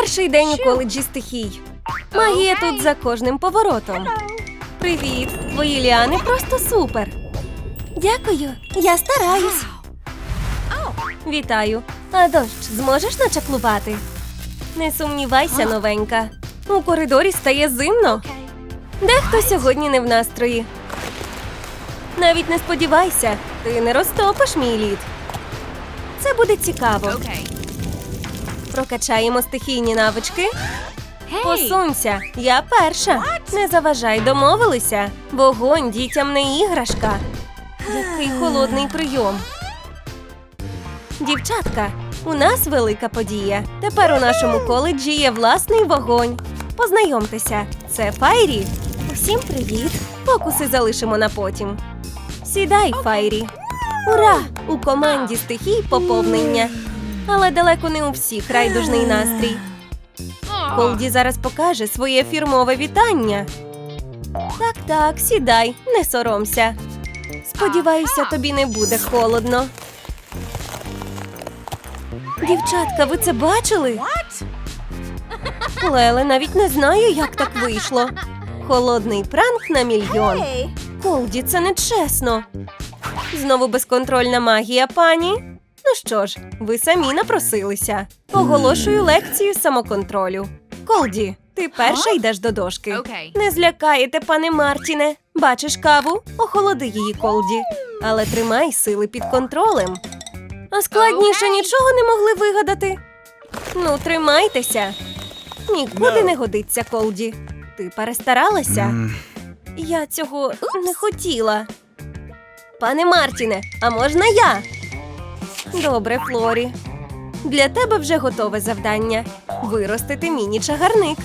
Перший день у коледжі стихій. Магія тут за кожним поворотом. Привіт! Твої ліани просто супер. Дякую, я стараюсь. Вітаю. А дощ зможеш начаклувати? Не сумнівайся, новенька. У коридорі стає зимно. Дехто сьогодні не в настрої. Навіть не сподівайся, ти не розтопиш мій лід. Це буде цікаво. Прокачаємо стихійні навички. Посунься, я перша. Не заважай, домовилися. Вогонь дітям не іграшка. Який холодний прийом. Дівчатка, у нас велика подія. Тепер у нашому коледжі є власний вогонь. Познайомтеся, це Файрі. Усім привіт. Фокуси залишимо на потім. Сідай, Файрі. Ура! У команді стихій поповнення. Але далеко не у всіх райдужний настрій. Колді зараз покаже своє фірмове вітання. Так, так, сідай, не соромся. Сподіваюся, тобі не буде холодно. Дівчатка, ви це бачили? Леле, навіть не знаю, як так вийшло. Холодний пранк на мільйон. Колді, це не чесно. Знову безконтрольна магія, пані. Ну що ж, ви самі напросилися. Оголошую лекцію самоконтролю. Колді, ти перша йдеш до дошки. Окей. Не злякаєте, пане Мартіне. Бачиш каву? Охолоди її, Колді. Але тримай сили під контролем. А складніше Окей. нічого не могли вигадати. Ну, тримайтеся. Нікуди не годиться, Колді. Ти перестаралася. Я цього не хотіла. Пане Мартіне, а можна я? Добре, Флорі. Для тебе вже готове завдання виростити міні-чагарник.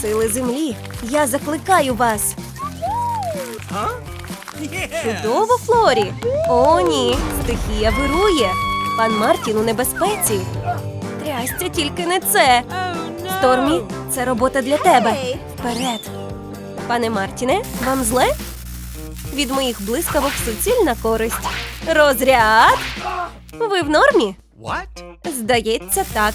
Сили землі, я закликаю вас. Чудово, Флорі. О, ні, стихія вирує. Пан Мартін у небезпеці. Трясця тільки не це. Стормі, це робота для тебе. Вперед. Пане Мартіне, вам зле? Від моїх блискавок суцільна користь. Розряд. Ви в нормі? What? Здається, так.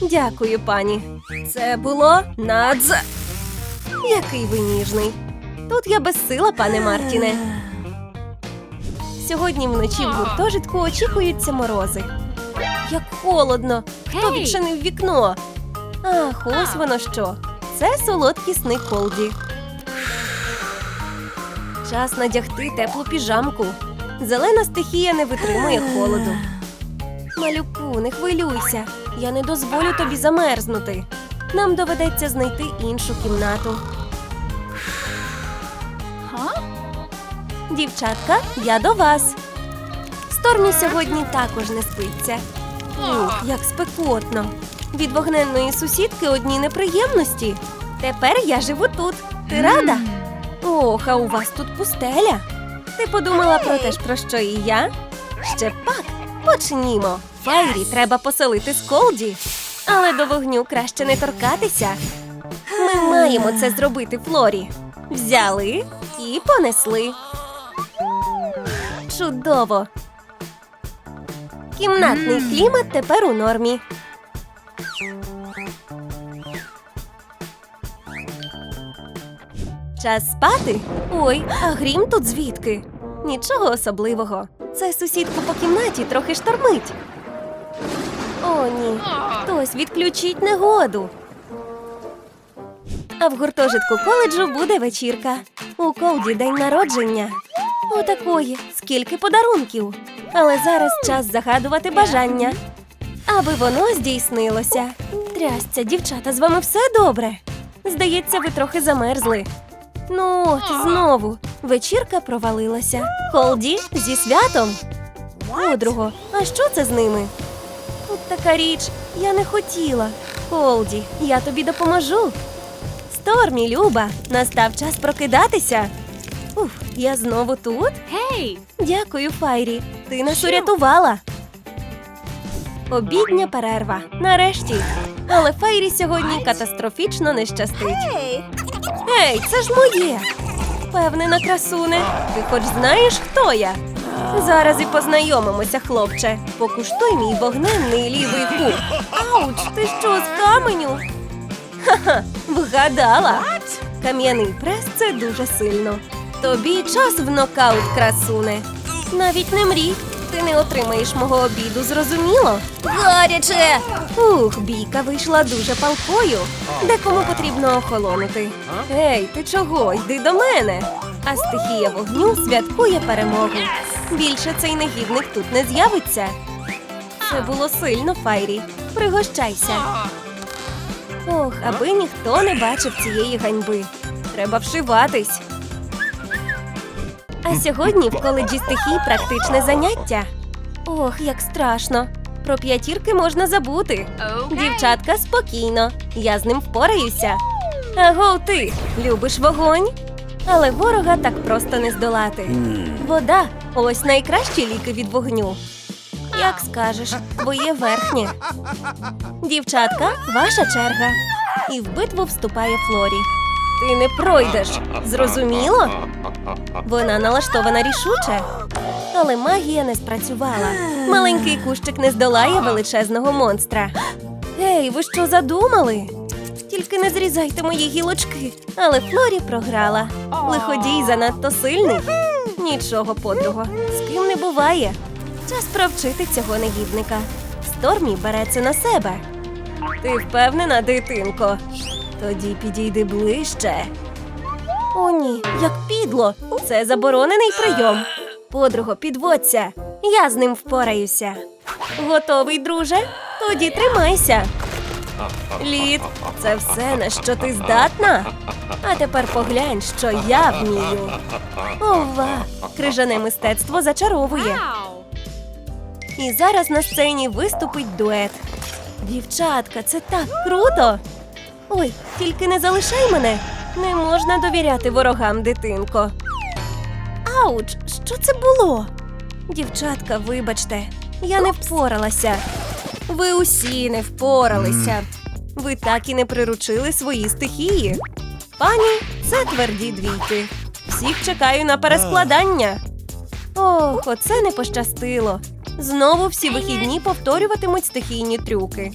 Дякую, пані. Це було надз. Який ви ніжний. Тут я безсила, пане Мартіне. Сьогодні вночі в гуртожитку очікуються морози. Як холодно! Хто відчинив вікно? Ах, ось воно що. Це солодкі сни Колді. Час надягти теплу піжамку. Зелена стихія не витримує холоду. Малюку, не хвилюйся. Я не дозволю тобі замерзнути. Нам доведеться знайти іншу кімнату. Дівчатка, я до вас. Стормі сьогодні також не спиться. Ух, як спекотно. Від вогненної сусідки одні неприємності. Тепер я живу тут. Ти рада? Ох, а у вас тут пустеля. Ти подумала про те ж, про що і я? Ще пак, почнімо. Файрі треба поселити з Колді. Але до вогню краще не торкатися. Ми маємо це зробити, Флорі. Взяли і понесли. Чудово. Кімнатний клімат тепер у нормі. Час спати? Ой, а грім тут звідки? Нічого особливого. Це сусідку по кімнаті трохи штормить. О, ні. Хтось відключить негоду. А в гуртожитку коледжу буде вечірка. У колді день народження. Отакої, скільки подарунків. Але зараз час загадувати бажання. Аби воно здійснилося. Трясця, дівчата, з вами все добре. Здається, ви трохи замерзли. Ну от, знову. Вечірка провалилася. Холді зі святом. Подруго, а що це з ними? Тут така річ, я не хотіла. Холді, я тобі допоможу. Стормі, Люба, настав час прокидатися. Уф, я знову тут? Гей! Дякую, Файрі. Ти нас урятувала. Обідня перерва. Нарешті. Але Файрі сьогодні катастрофічно не щастить. Ей, це ж моє. Впевнена, красуне. Ти хоч знаєш, хто я? Зараз і познайомимося, хлопче. Покуштуй мій вогненний лівий кут. Ауч, ти що з каменю? Ха-ха, вгадала. Кам'яний прес це дуже сильно. Тобі час в нокаут, красуне. Навіть не мрій. Ти не отримаєш мого обіду, зрозуміло? Гаряче! Ух, бійка вийшла дуже палкою. Декому потрібно охолонути. Ей, ти чого? Йди до мене. А стихія вогню святкує перемогу. Більше цей негідник тут не з'явиться. Це було сильно, Файрі. Пригощайся. Ох, аби ніхто не бачив цієї ганьби. Треба вшиватись. А сьогодні в коледжі стихій практичне заняття. Ох, як страшно. Про п'ятірки можна забути. Дівчатка, спокійно. Я з ним впораюся. Аго, ти любиш вогонь? Але ворога так просто не здолати. Вода ось найкращі ліки від вогню. Як скажеш, твоє верхнє. Дівчатка, ваша черга. І в битву вступає Флорі. Ти не пройдеш, зрозуміло? Вона налаштована рішуче. Але магія не спрацювала. Маленький кущик не здолає величезного монстра. Ей, ви що задумали? Тільки не зрізайте мої гілочки. Але Флорі програла. Лиходій занадто сильний. Нічого, подруго, з ким не буває. Час провчити цього негідника. Стормі бере це на себе. Ти впевнена, дитинко? Тоді підійди ближче. О, ні, як підло. Це заборонений прийом. Подруго, підводься. Я з ним впораюся. Готовий, друже? Тоді тримайся. Лід, це все, на що ти здатна? А тепер поглянь, що я вмію. Ова, крижане мистецтво зачаровує. І зараз на сцені виступить дует. Дівчатка, це так круто! Ой, тільки не залишай мене. Не можна довіряти ворогам, дитинко. Ауч, що це було? Дівчатка, вибачте, я не впоралася. Ви усі не впоралися. Ви так і не приручили свої стихії. Пані, це тверді двійки. Всіх чекаю на перескладання. Ох, оце не пощастило. Знову всі вихідні повторюватимуть стихійні трюки.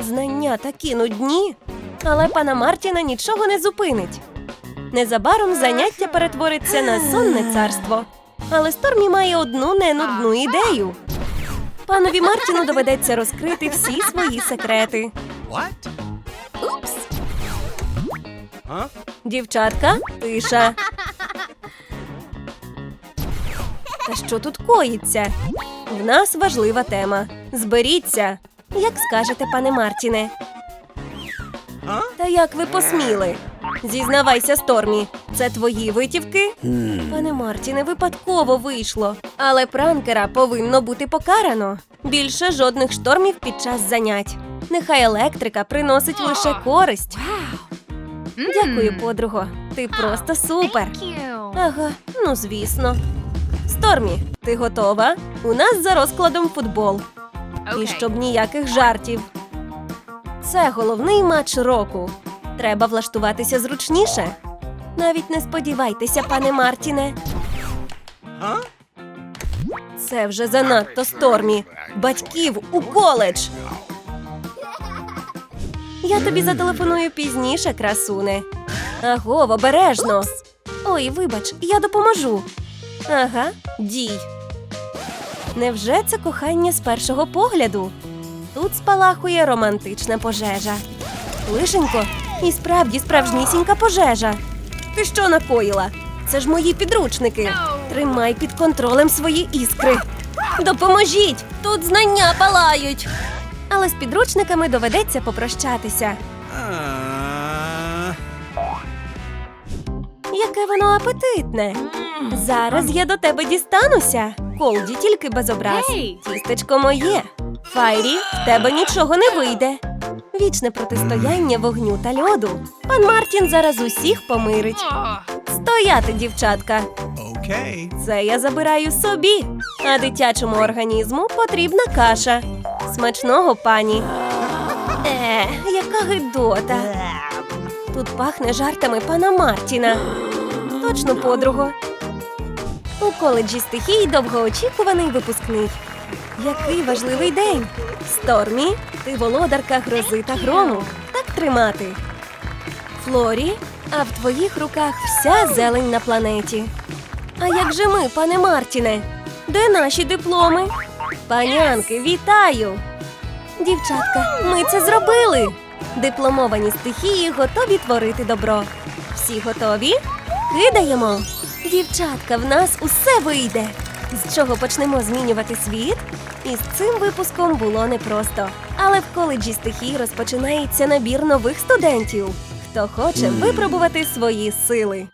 Знання такі нудні, але пана Мартіна нічого не зупинить. Незабаром заняття перетвориться на сонне царство. Але Стормі має одну ненудну ідею. Панові Мартіну доведеться розкрити всі свої секрети. What? Huh? Дівчатка, тиша. Та що тут коїться? В нас важлива тема. Зберіться. Як скажете, пане Мартіне. Та як ви посміли? Зізнавайся, Стормі, це твої витівки? Пане Мартіне, випадково вийшло. Але пранкера повинно бути покарано. Більше жодних штормів під час занять. Нехай електрика приносить лише користь. Дякую, подруго. Ти просто супер. Ага, ну звісно. Стормі, ти готова? У нас за розкладом футбол. І щоб ніяких жартів. Це головний матч року. Треба влаштуватися зручніше. Навіть не сподівайтеся, пане Мартіне. Це вже занадто стормі. Батьків у коледж. Я тобі зателефоную пізніше, красуне. Агов, обережно. Ой, вибач, я допоможу. Ага, дій. Невже це кохання з першого погляду? Тут спалахує романтична пожежа. Лишенько, і справді справжнісінька пожежа. Ти що накоїла? Це ж мої підручники. Тримай під контролем свої іскри. Допоможіть! Тут знання палають. Але з підручниками доведеться попрощатися. Яке воно апетитне. Зараз я до тебе дістануся. Колді тільки без образ. Гей! Тістечко моє. Файрі, в тебе нічого не вийде. Вічне протистояння вогню та льоду. Пан Мартін зараз усіх помирить. Стояти, дівчатка. okay. Це я забираю собі. А дитячому організму потрібна каша. Смачного пані. Е, яка гидота. Тут пахне жартами пана Мартіна. Точно, подруго. У коледжі стихій довгоочікуваний випускний. Який важливий день! Стормі, ти володарка грози та грому. Так тримати. Флорі, а в твоїх руках вся зелень на планеті. А як же ми, пане Мартіне? Де наші дипломи? Панянки, вітаю! Дівчатка, ми це зробили. Дипломовані стихії готові творити добро. Всі готові? Кидаємо. Дівчатка, в нас усе вийде. З чого почнемо змінювати світ? І з цим випуском було непросто. Але в коледжі стихій розпочинається набір нових студентів, хто хоче випробувати свої сили.